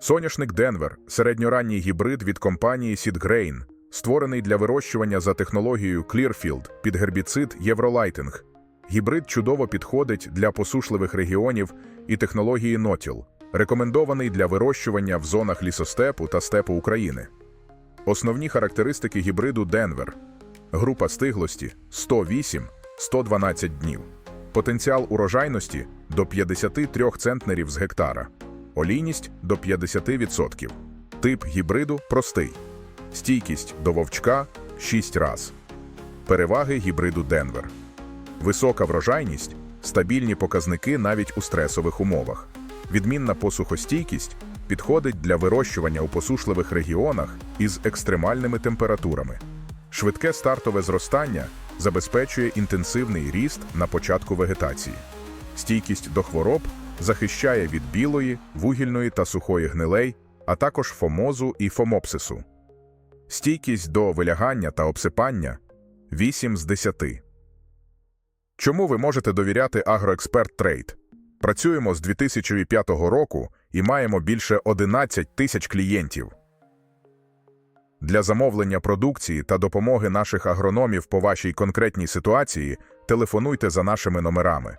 Соняшник Денвер середньоранній гібрид від компанії SeedGrain, створений для вирощування за технологією Clearfield під гербіцид Євролайтинг. Гібрид чудово підходить для посушливих регіонів і технології Нотіл, рекомендований для вирощування в зонах лісостепу та степу України. Основні характеристики гібриду Денвер. Група стиглості 108-112 днів. Потенціал урожайності до 53 центнерів з гектара. Олійність до 50%. Тип гібриду простий. Стійкість до вовчка 6 раз. Переваги гібриду Денвер. Висока врожайність, стабільні показники навіть у стресових умовах. Відмінна посухостійкість підходить для вирощування у посушливих регіонах із екстремальними температурами. Швидке стартове зростання забезпечує інтенсивний ріст на початку вегетації. Стійкість до хвороб захищає від білої, вугільної та сухої гнилей, а також фомозу і фомопсису. Стійкість до вилягання та обсипання 8 з 10. Чому ви можете довіряти Агроексперт Трейд? Працюємо з 2005 року і маємо більше 11 тисяч клієнтів. Для замовлення продукції та допомоги наших агрономів по вашій конкретній ситуації телефонуйте за нашими номерами